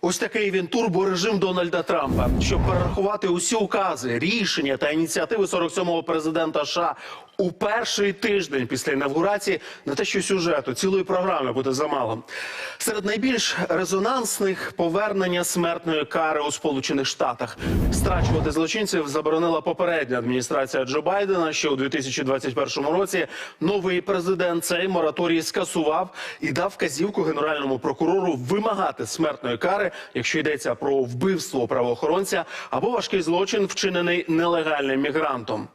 Ось такий він турборежим Дональда Трампа, щоб перерахувати усі укази, рішення та ініціативи 47-го президента США у перший тиждень після інавгурації на те, що сюжету цілої програми буде замало. Серед найбільш резонансних повернення смертної кари у Сполучених Штатах страчувати злочинців заборонила попередня адміністрація Джо Байдена. Ще у 2021 році новий президент цей мораторій скасував і дав вказівку генеральному прокурору вимагати смертної кари, якщо йдеться про вбивство правоохоронця або важкий злочин, вчинений нелегальним мігрантом.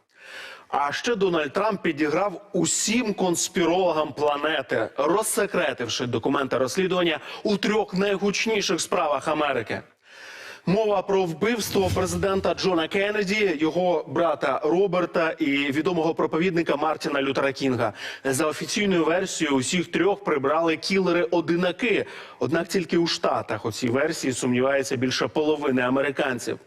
А ще Дональд Трамп підіграв усім конспірологам планети, розсекретивши документи розслідування у трьох найгучніших справах Америки. Мова про вбивство президента Джона Кеннеді, його брата Роберта і відомого проповідника Мартіна Лютера Кінга. За офіційною версією, усіх трьох прибрали кілери-одинаки. Однак тільки у Штатах у цій версії сумнівається більше половини американців.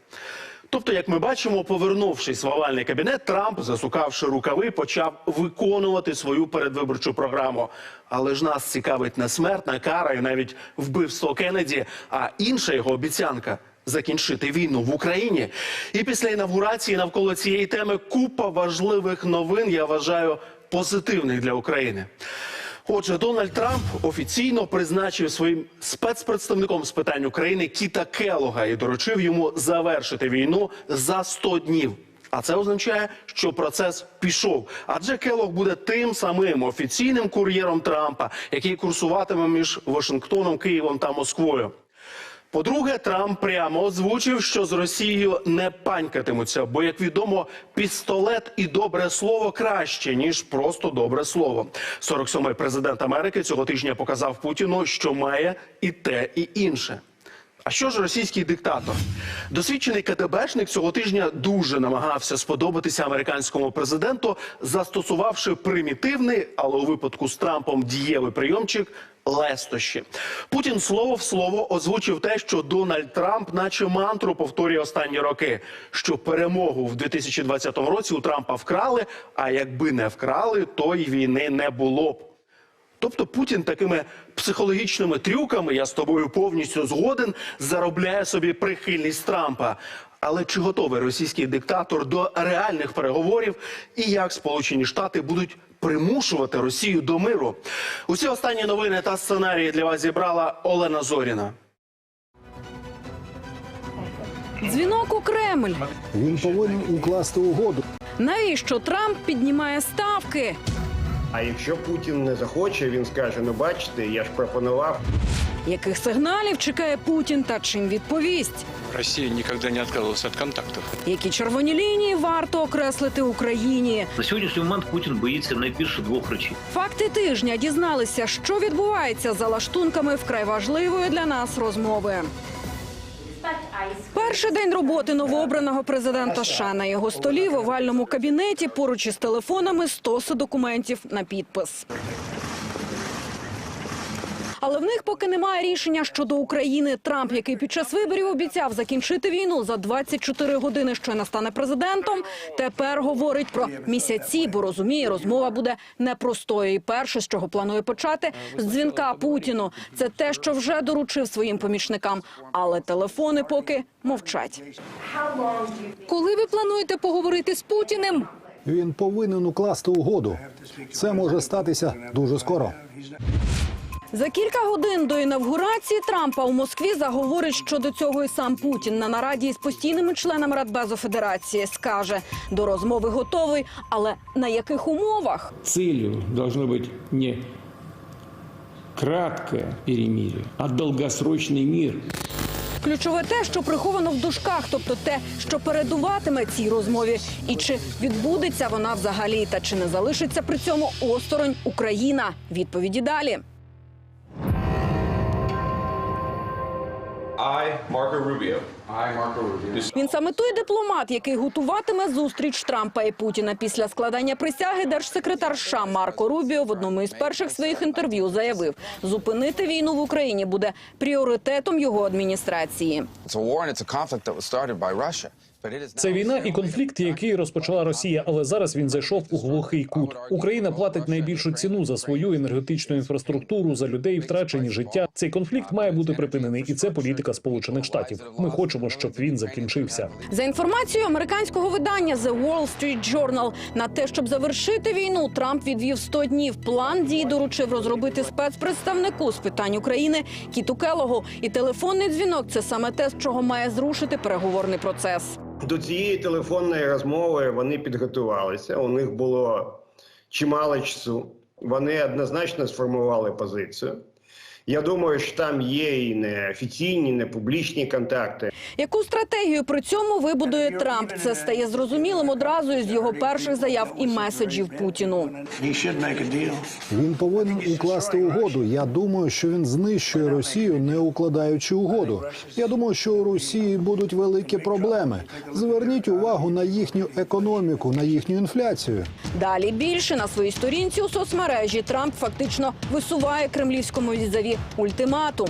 Тобто, як ми бачимо, повернувшись в овальний кабінет, Трамп, засукавши рукави, почав виконувати свою передвиборчу програму. Але ж нас цікавить не смертна кара і навіть вбивство Кеннеді, а інша його обіцянка закінчити війну в Україні. І після інавгурації навколо цієї теми купа важливих новин. Я вважаю позитивних для України. Отже, Дональд Трамп офіційно призначив своїм спецпредставником з питань України Кіта Келога і доручив йому завершити війну за 100 днів. А це означає, що процес пішов. Адже Келог буде тим самим офіційним кур'єром Трампа, який курсуватиме між Вашингтоном, Києвом та Москвою. По-друге, Трамп прямо озвучив, що з Росією не панькатимуться, бо, як відомо, пістолет і добре слово краще ніж просто добре слово. 47-й президент Америки цього тижня показав Путіну, що має і те, і інше. А що ж російський диктатор? Досвідчений КДБшник цього тижня дуже намагався сподобатися американському президенту, застосувавши примітивний, але у випадку з Трампом дієвий прийомчик лестощі. Путін слово в слово озвучив те, що Дональд Трамп, наче мантру, повторює останні роки, що перемогу в 2020 році у Трампа вкрали. А якби не вкрали, то й війни не було б. Тобто Путін такими психологічними трюками, я з тобою повністю згоден, заробляє собі прихильність Трампа. Але чи готовий російський диктатор до реальних переговорів і як Сполучені Штати будуть примушувати Росію до миру? Усі останні новини та сценарії для вас зібрала Олена Зоріна. Дзвінок у Кремль. Він повинен укласти угоду. Навіщо Трамп піднімає ставки? А якщо Путін не захоче, він скаже: ну бачите, я ж пропонував. Яких сигналів чекає Путін та чим відповість? Россия никогда не отказывалась от контактов. Які червоні лінії варто окреслити Україні? На сьогоднішній момент Путін боїться найбільше двох речей. Факти тижня дізналися, що відбувається за лаштунками вкрай важливої для нас розмови. Перший день роботи новообраного президента США на його столі в овальному кабінеті поруч із телефонами стоси документів на підпис. Але в них поки немає рішення щодо України. Трамп, який під час виборів обіцяв закінчити війну за 24 години, що настане президентом, тепер говорить про місяці, бо розуміє, розмова буде непростою. І перше, з чого планує почати, з дзвінка Путіну. Це те, що вже доручив своїм помічникам. Але телефони поки мовчать. Коли ви плануєте поговорити з Путіним? Він повинен укласти угоду. Це може статися дуже скоро. За кілька годин до інавгурації Трампа у Москві заговорить щодо цього і сам Путін на нараді із постійними членами Радбезу Федерації. Скаже, до розмови готовий, але на яких умовах? целью должно быть не краткое перемирие, а долгосрочный мир. Ключове те, що приховано в дужках, тобто те, що передуватиме цій розмові, і чи відбудеться вона взагалі, та чи не залишиться при цьому осторонь Україна? Відповіді далі. I, Marco Rubio. I, Marco Rubio. Він саме той дипломат, який готуватиме зустріч Трампа і Путіна. Після складання присяги держсекретар США Марко Рубіо в одному із перших своїх інтерв'ю заявив, зупинити війну в Україні буде пріоритетом його адміністрації. Це війна і конфлікт, який розпочала Росія, але зараз він зайшов у глухий кут. Україна платить найбільшу ціну за свою енергетичну інфраструктуру, за людей, втрачені життя. Цей конфлікт має бути припинений, і це політика Сполучених Штатів. Ми хочемо, щоб він закінчився. За інформацією американського видання The Wall Street Journal, на те, щоб завершити війну, Трамп відвів 100 днів. План дій доручив розробити спецпредставнику з питань України Кіту Келогу. І телефонний дзвінок це саме те, з чого має зрушити переговорний процес. До цієї телефонної розмови вони підготувалися. У них було чимало часу. Вони однозначно сформували позицію. Я думаю, що там є і неофіційні, не публічні контакти. Яку стратегію при цьому вибудує Трамп? Це стає зрозумілим одразу із його перших заяв і меседжів Путіну. Він повинен укласти угоду. Я думаю, що він знищує Росію, не укладаючи угоду. Я думаю, що у Росії будуть великі проблеми. Зверніть увагу на їхню економіку, на їхню інфляцію. Далі більше на своїй сторінці у соцмережі Трамп фактично висуває кремлівському візаві ультиматум.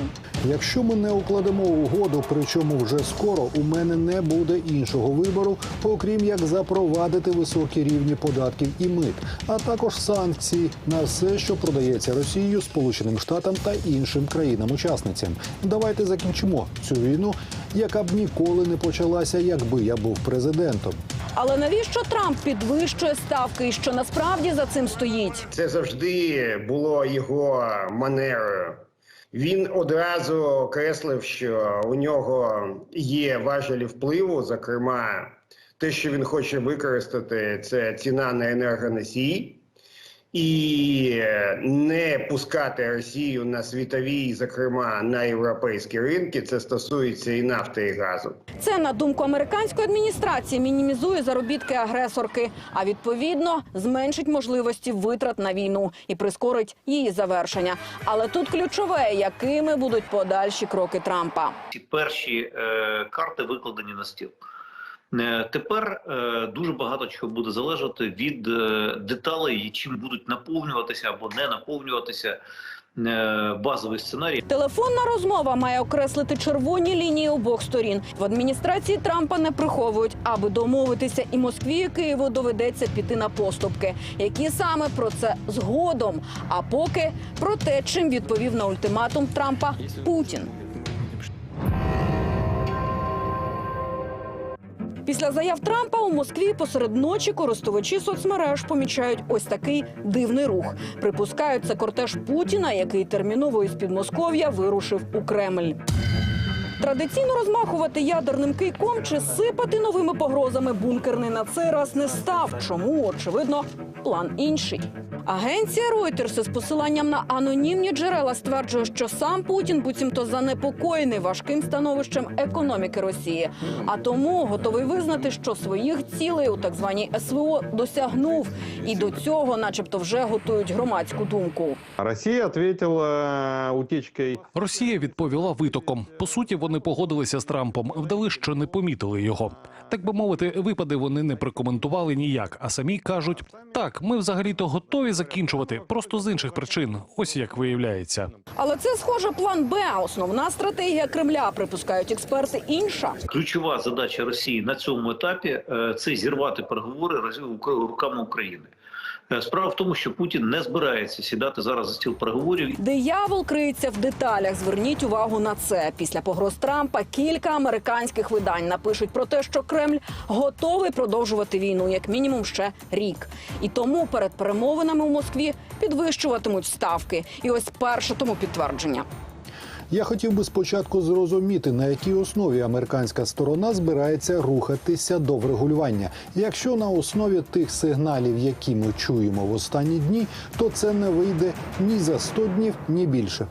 Якщо ми не укладемо угоду, причому вже скоро, у мене не буде іншого вибору, окрім як запровадити високі рівні податків і мит, а також санкції на все, що продається Росією, Сполученим Штатам та іншим країнам-учасницям. Давайте закінчимо цю війну, яка б ніколи не почалася, якби я був президентом. Але навіщо Трамп підвищує ставки і що насправді за цим стоїть? Це завжди було його манерою. Він одразу окреслив, що у нього є важелі впливу, зокрема, те, що він хоче використати, це ціна на енергоносії. І е, не пускати Росію на світові, зокрема на європейські ринки, це стосується і нафти, і газу. Це на думку американської адміністрації мінімізує заробітки агресорки, а відповідно зменшить можливості витрат на війну і прискорить її завершення. Але тут ключове, якими будуть подальші кроки Трампа. Ці перші е, карти викладені на стіл. Е, Тепер е, дуже багато чого буде залежати від е, деталей, чим будуть наповнюватися або не наповнюватися базовий сценарій. Телефонна розмова має окреслити червоні лінії обох сторін. В адміністрації Трампа не приховують, аби домовитися, і Москві і Києву доведеться піти на поступки. Які саме про це згодом? А поки про те, чим відповів на ультиматум Трампа Путін. Після заяв Трампа у Москві посеред ночі користувачі соцмереж помічають ось такий дивний рух. Припускають це кортеж Путіна, який терміново із Підмосков'я вирушив у Кремль. Традиційно розмахувати ядерним кийком чи сипати новими погрозами бункерний на цей раз не став. Чому очевидно план інший. Агенція Reuters із посиланням на анонімні джерела стверджує, що сам Путін буцімто занепокоєний важким становищем економіки Росії, а тому готовий визнати, що своїх цілей у так званій СВО досягнув, і до цього, начебто, вже готують громадську думку. Росія відповіла утічкою. Росія відповіла витоком. По суті, вони погодилися з Трампом, вдали, що не помітили його. Так би мовити, випади вони не прокоментували ніяк, а самі кажуть: так, ми взагалі-то готові закінчувати, просто з інших причин. Ось як виявляється. Але це схоже план Б. Основна стратегія Кремля, припускають експерти, інша. Ключова задача Росії на цьому етапі е, це зірвати переговори руками України. Е, Справа в тому, що Путін не збирається сідати зараз за стіл переговорів Диявол криється в деталях. Зверніть увагу на це. Після погроз Трампа кілька американських видань напишуть про те, що Кремль готовий продовжувати війну як мінімум ще рік. І тому перед перемовинами у Москві підвищуватимуть ставки. І ось перше тому підтвердження. Я хотів би спочатку зрозуміти, на якій основі американська сторона збирається рухатися до врегулювання. Якщо на основі тих сигналів, які ми чуємо в останні дні, то це не вийде ні за 100 днів, ні більше.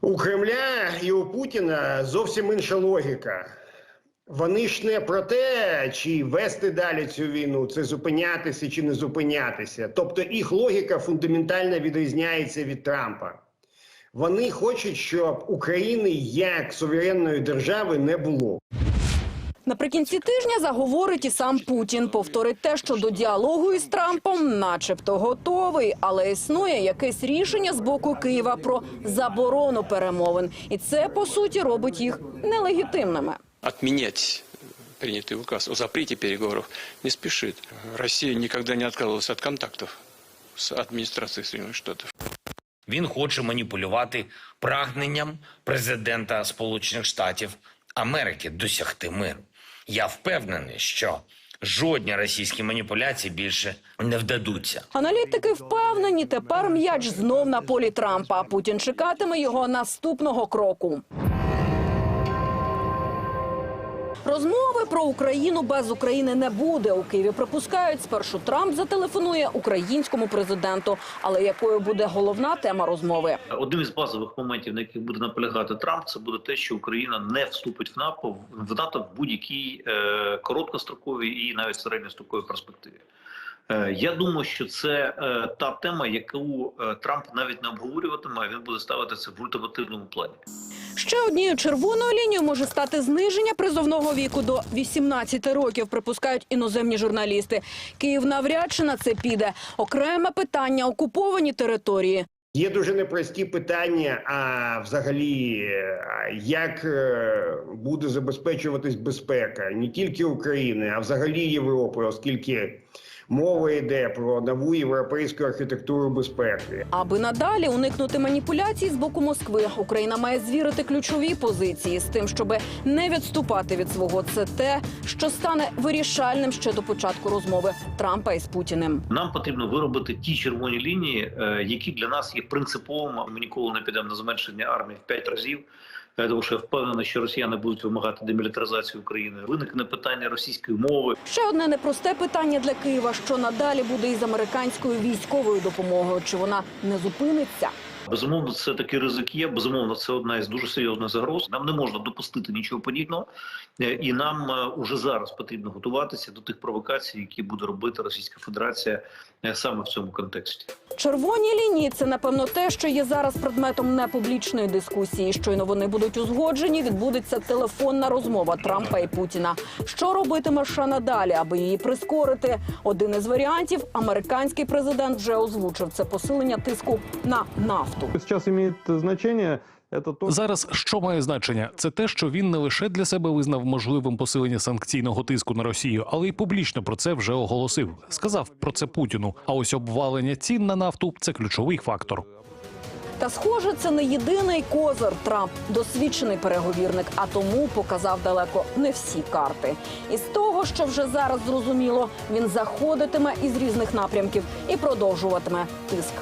У Кремля і у Путіна зовсім інша логіка. Вони ж не про те, чи вести далі цю війну, це зупинятися чи не зупинятися. Тобто їх логіка фундаментально відрізняється від Трампа. Вони хочуть, щоб України як суверенної держави не було. Наприкінці тижня заговорить і сам Путін. Повторить те, що до діалогу із Трампом, начебто, готовий, але існує якесь рішення з боку Києва про заборону перемовин, і це по суті робить їх нелегітимними. Отменять принятый указ о запрете переговоров, не спешит. Россия никогда не отказывалась от контактов с администрацией Соединенных Штатов. Він хоче маніпулювати прагненням президента Сполучених Штатів Америки досягти миру. Я впевнений, що жодні російські маніпуляції більше не вдадуться. Аналітики впевнені, тепер м'яч знов на полі Трампа. Путін чекатиме його наступного кроку. Розмови про Україну без України не буде. У Києві припускають, спершу Трамп зателефонує українському президенту. Але якою буде головна тема розмови? Одним із базових моментів, на яких буде наполягати Трамп, це буде те, що Україна не вступить в НАТО в НАТО в будь-якій е, короткостроковій і навіть середньостроковій перспективі. Е, я думаю, що це е, та тема, яку е, Трамп навіть не обговорюватиме, він буде ставити це в ультимативному плані. Ще однією червоною лінією може стати зниження призовного віку до 18 років, припускають іноземні журналісти. Київ навряд чи на це піде. Окреме питання окуповані території. Є дуже непрості питання. А взагалі, як е, буде забезпечуватись безпека не тільки України, а взагалі Європи, оскільки мова йде про нову європейську архітектуру безпеки. Аби надалі уникнути маніпуляцій з боку Москви, Україна має звірити ключові позиції з тим, щоб не відступати від свого. Це те, що стане вирішальним ще до початку розмови Трампа із Путіним. Нам потрібно виробити ті червоні лінії, е, які для нас є принциповими. Ми ніколи не підемо на зменшення армії в п'ять разів. Тому що я впевнений, що росіяни будуть вимагати демілітаризацію України. Виникне питання російської мови. Ще одне непросте питання для Києва: що надалі буде із американською військовою допомогою? Чи вона не зупиниться? Безумовно, це такий ризик є. Безумовно, це одна із дуже серйозних загроз. Нам не можна допустити нічого подібного, Е, і нам е, уже зараз потрібно готуватися до тих провокацій, які буде робити Російська Федерація е, саме в цьому контексті. Червоні лінії це напевно те, що є зараз предметом непублічної дискусії. Щойно вони будуть узгоджені. Відбудеться телефонна розмова Трампа і Путіна. Що робитиме США надалі, аби її прискорити? Один із варіантів американський президент вже озвучив це посилення тиску на нафту. Зараз має то, Зараз що має значення? Це те, що він не лише для себе визнав можливим посилення санкційного тиску на Росію, але й публічно про це вже оголосив. Сказав про це Путіну. А ось обвалення цін на нафту це ключовий фактор. Та схоже, це не єдиний козир Трамп, досвідчений переговірник, а тому показав далеко не всі карти. І з того, що вже зараз зрозуміло, він заходитиме із різних напрямків і продовжуватиме тиск.